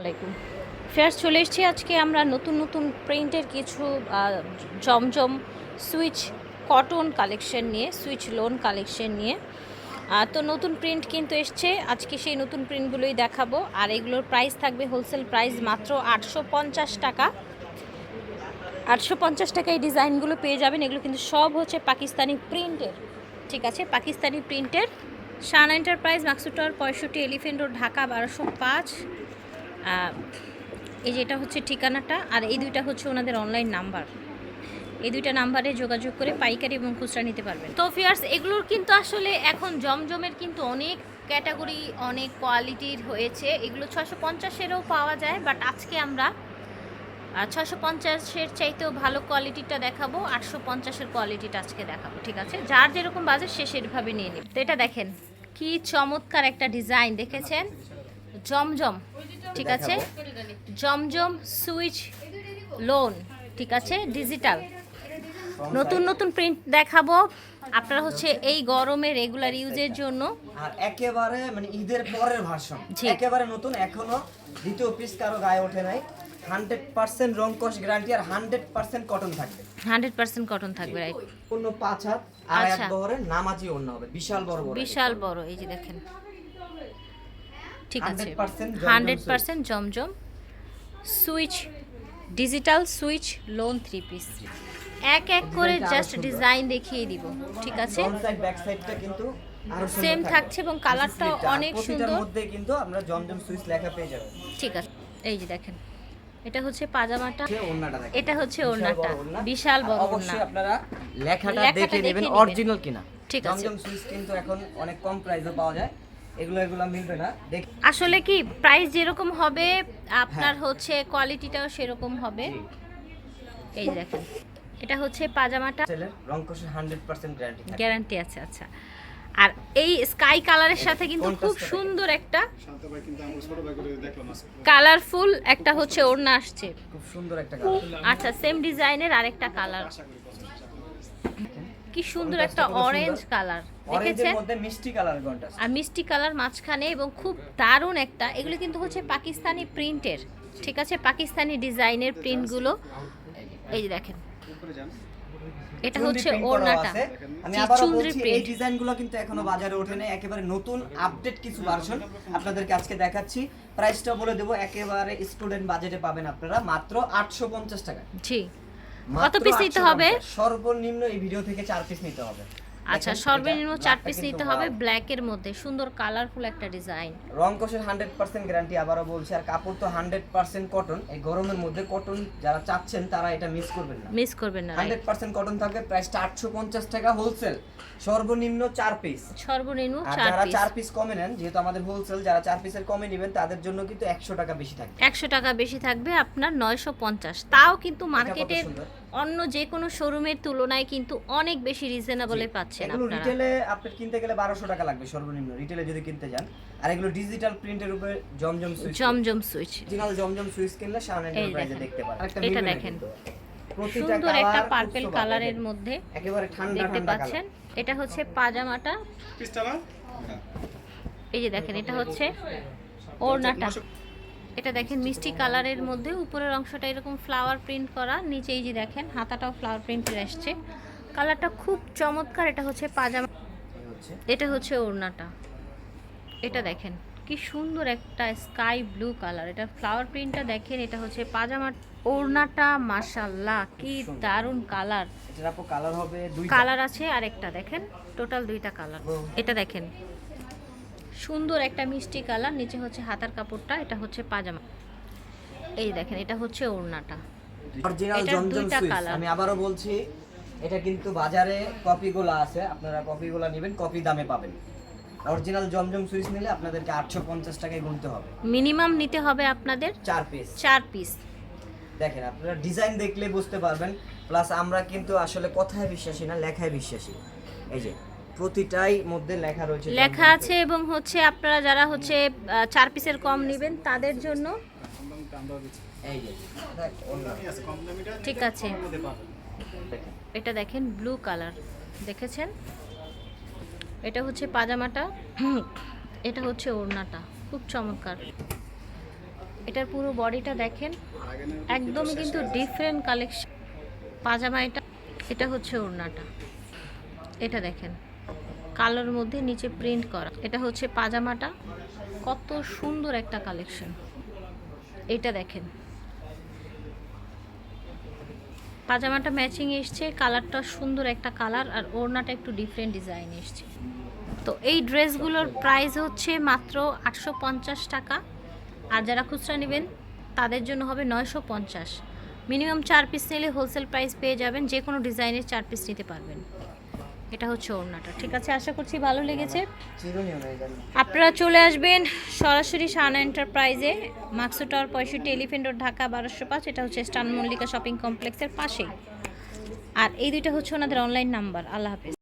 আলাইকুম। ফেয়ার্স চলে এসেছি আজকে আমরা নতুন নতুন প্রিন্টের কিছু জমজম সুইচ কটন কালেকশন নিয়ে সুইচ লোন কালেকশন নিয়ে। তো নতুন প্রিন্ট কিন্তু এসছে। আজকে সেই নতুন প্রিন্টগুলোই দেখাবো। আর এগুলোর প্রাইস থাকবে হোলসেল প্রাইস মাত্র আটশো পঞ্চাশ টাকা। আটশো পঞ্চাশ টাকা এই ডিজাইনগুলো পেয়ে যাবেন। এগুলো কিন্তু সব হচ্ছে পাকিস্তানি প্রিন্টের ঠিক আছে? পাকিস্তানি প্রিন্টের শান এন্টারপ্রাইজ মাকসুটার পঁয়ষট্টি এলিফেন্ট রোড ঢাকা, বারোশো পাঁচ। এই যে এটা হচ্ছে ঠিকানাটা, আর এই দুইটা হচ্ছে ওনাদের অনলাইন নাম্বার এই দুইটা নাম্বারে যোগাযোগ করে পাইকারি এবং খুচরা নিতে পারবেন। তো ফিয়ার্স এগুলোর কিন্তু আসলে এখন জমজমের কিন্তু অনেক ক্যাটাগরি অনেক কোয়ালিটির হয়েছে। এগুলো ছশো পঞ্চাশেরও পাওয়া যায় বাট আজকে আমরা ছশো পঞ্চাশের চাইতেও ভালো কোয়ালিটিটা দেখাবো, আটশো পঞ্চাশের কোয়ালিটিটা আজকে দেখাবো, ঠিক আছে? যার যেরকম বাজেট সে সেভাবে নিয়ে নিন তো এটা দেখেন, কি চমৎকার একটা ডিজাইন দেখেছেন? জমজম ঠিক আছে? জমজম সুইচ লোন ঠিক আছে? ডিজিটাল। নতুন নতুন প্রিন্ট দেখাবো। আপনারা হচ্ছে এই গরমে রেগুলার ইউজের জন্য। আর একেবারে মানে ঈদের পরের ভার্সন একেবারে নতুন এখনও দ্বিতীয় পিস কারও গায়ে ওঠে নাই। হান্ড্রেড পার্সেন্ট রং গ্যারান্টি আর হান্ড্রেড পার্সেন্ট কটন থাকবে। হান্ড্রেড পার্সেন্ট কটন থাকবে রাইট অন্য পাঁচ হাত আর এক আচ্ছা। বহরে নামাজি অন্য হবে। বিশাল বড় বড়। বিশাল বড় এই যে দেখেন। ঠিক আছে hundred. Percent Zamzam Swiss digital Swiss lawn three piece এক এক করে জাস্ট ডিজাইন দেখিয়ে দিব ঠিক আছে ব্যাক সাইডটা কিন্তু থাকবে। থাকছে এবং কালারটাও Sleeve টা। আর অনেক সুন্দর। মধ্যে কিন্তু আমরা জমজম সুইচ লেখা পেয়ে যাব ঠিক আছে এই যে দেখেন এটা হচ্ছে পাজামাটা। এটা হচ্ছে ওড়নাটা। বিশাল বড় অবশ্যই। আপনারা লেখাটা দেখে নেবেন। অরিজিনাল কিনা ঠিক আছে। জমজম সুইচ কিন্তু এখন অনেক কম প্রাইসে পাওয়া যায় এগুলো এগুলো মিলবে না। আসলে কি প্রাইস যেরকম হবে আপনার হ্যাঁ। হচ্ছে কোয়ালিটিটাও সেরকম হবে। এই দেখেন এটা হচ্ছে পাজামাটা। রং হান্ড্রেড পার্সেন্ট গ্যারান্টি গ্যারান্টি আছে আচ্ছা। আর এই স্কাই কালারের সাথে কিন্তু খুব সুন্দর একটা কালারফুল একটা হচ্ছে ওড়না আসছে। খুব সুন্দর একটা আচ্ছা সেম ডিজাইনের আরেকটা কালার কি সুন্দর একটা অরেঞ্জ কালার দেখেছেন? মিষ্টি কালার কন্ট্রাস্ট আর মিষ্টি কালার মাঝখানে এবং খুব দারুণ একটা এগুলো কিন্তু হচ্ছে পাকিস্তানি প্রিন্টের ঠিক আছে? পাকিস্তানি ডিজাইনের প্রিন্টগুলো এই যে দেখেন এটা হচ্ছে ওড়নাটা। আমি চুনরি বলছি এই ডিজাইনগুলো কিন্তু এখনও বাজারে ওঠে নাই একেবারে নতুন আপডেট কিছু ভার্সন আপনাদেরকে আজকে দেখাচ্ছি। প্রাইসটা বলে দেবো একেবারে স্টুডেন্ট বাজেটে পাবেন আপনারা মাত্র আটশো পঞ্চাশ টাকা। জি। মাত্র পিস নিতে হবে? সর্বনিম্ন এই ভিডিও থেকে চার পিস নিতে হবে আচ্ছা সর্বনিম্ন চার পিস নিতে হবে ব্ল্যাক এর মধ্যে। সুন্দর কালারফুল একটা ডিজাইন রং কোষের হান্ড্রেড পার্সেন্ট গ্যারান্টি আবারও বলছি আর কাপড় তো হান্ড্রেড পার্সেন্ট কটন এই গরমের মধ্যে কটন যারা চাচ্ছেন তারা এটা মিস করবেন না। মিস করবেন না? হান্ড্রেড পার্সেন্ট কটন থাকবে প্রাইসটা আটশো পঞ্চাশ টাকা হোলসেল সর্বনিম্ন চার পিস সর্বনিম্ন আর চার যারা চার পিস কমে নেন যেহেতু আমাদের হোলসেল যারা চার পিসের কমে নেবেন তাদের জন্য কিন্তু একশো টাকা বেশি থাকবে। একশো টাকা বেশি থাকবে আপনার নয়শো পঞ্চাশ। তাও কিন্তু মার্কেটের সুন্দর। অন্য যে কোনো শোরুমের তুলনায় কিন্তু অনেক বেশি রিজনেবলে পাচ্ছেন এগুলো আপনারা। রিটেলে আপনি কিনতে গেলে বারোশো টাকা লাগবে সর্বনিম্ন রিটেলে যদি কিনতে যান। আর এগুলো ডিজিটাল প্রিন্টের উপরে Zamzam Swiss Zamzam Swiss original Zamzam Swiss কিনলে সামনে এই এন্টারপ্রাইজে দেখতে পারেন। আরেকটা এটা দেখেন। সুন্দর একটা পার্পেল কালারের মধ্যে একেবারে ঠান্ডা দেখতে পাচ্ছেন। এটা হচ্ছে পাজামাটা। এই যে দেখেন এটা হচ্ছে ওড়নাটা। এটা দেখেন মিষ্টি কালারের মধ্যে। উপরের অংশটা এরকম ফ্লাওয়ার প্রিন্ট করা নিচেই যে দেখেন হাতাটাও ফ্লাওয়ার প্রিন্টের আসছে। কালারটা খুব চমৎকার এটা হচ্ছে পাজামা। এটা হচ্ছে ওড়নাটা। এটা দেখেন কি সুন্দর একটা স্কাই ব্লু কালার এটা ফ্লাওয়ার প্রিন্টটা দেখেন এটা হচ্ছে পাজামা ওড়নাটা মাশাল্লাহ কি দারুণ কালার কালার হবে কালার আছে আর একটা দেখেন টোটাল দুইটা কালার এটা দেখেন সুন্দর একটা মিষ্টি কালার নিচে হচ্ছে হাতার কাপড়টা এটা হচ্ছে পাজামা। এই দেখেন এটা হচ্ছে ওড়নাটা। অরিজিনাল জমজম দুইটা আমি আবারও বলছি এটা কিন্তু বাজারে কপিগুলো আছে আপনারা কপিগুলো নেবেন কপি দামে পাবেন। অরিজিনাল জমজম সুইচ নিলে আপনাদেরকে আটশো পঞ্চাশ টাকায় গুনতে হবে। মিনিমাম নিতে হবে আপনাদের চার পিস চার পিস দেখেন আপনারা ডিজাইন দেখলে বুঝতে পারবেন প্লাস আমরা কিন্তু আসলে কথায় বিশ্বাসী না লেখায় বিশ্বাসী। এই যে প্রতিটাই মধ্যে লেখা রয়েছে লেখা আছে এবং হচ্ছে আপনারা যারা হচ্ছে চার পিসের কম নেবেন তাদের জন্য। ঠিক আছে। এটা দেখেন ব্লু কালার দেখেছেন? এটা হচ্ছে পাজামাটা এটা হচ্ছে ওড়নাটা। খুব চমৎকার। এটার পুরো বডিটা দেখেন একদমই কিন্তু ডিফারেন্ট কালেকশন পাজামা এটা এটা হচ্ছে ওড়নাটা। এটা দেখেন। কালোর মধ্যে নিচে প্রিন্ট করা। এটা হচ্ছে পাজামাটা। কত সুন্দর একটা কালেকশন এটা দেখেন। পাজামাটা ম্যাচিং এসছে কালারটা সুন্দর একটা কালার আর ওড়নাটা একটু ডিফারেন্ট ডিজাইন এসছে। তো এই ড্রেসগুলোর প্রাইস হচ্ছে মাত্র আটশো পঞ্চাশ টাকা। আর যারা খুচরা নেবেন, তাদের জন্য হবে নয়শো পঞ্চাশ। মিনিমাম চার পিস নিলে হোলসেল প্রাইস পেয়ে যাবেন যে কোনো ডিজাইনের চার পিস নিতে পারবেন। এটা হচ্ছে ওড়নাটা ঠিক আছে? আশা করছি ভালো লেগেছে। আপনারা চলে আসবেন সরাসরি সানা এন্টারপ্রাইজে মাকসু টাওয়ার পঁয়ষট্টি এলিফেন্ট রোড ঢাকা বারোশো পাঁচ। এটা হচ্ছে স্টান মল্লিকা শপিং কমপ্লেক্সের পাশেই। আর এই দুইটা হচ্ছে ওনাদের অনলাইন নাম্বার আল্লাহ হাফেজ।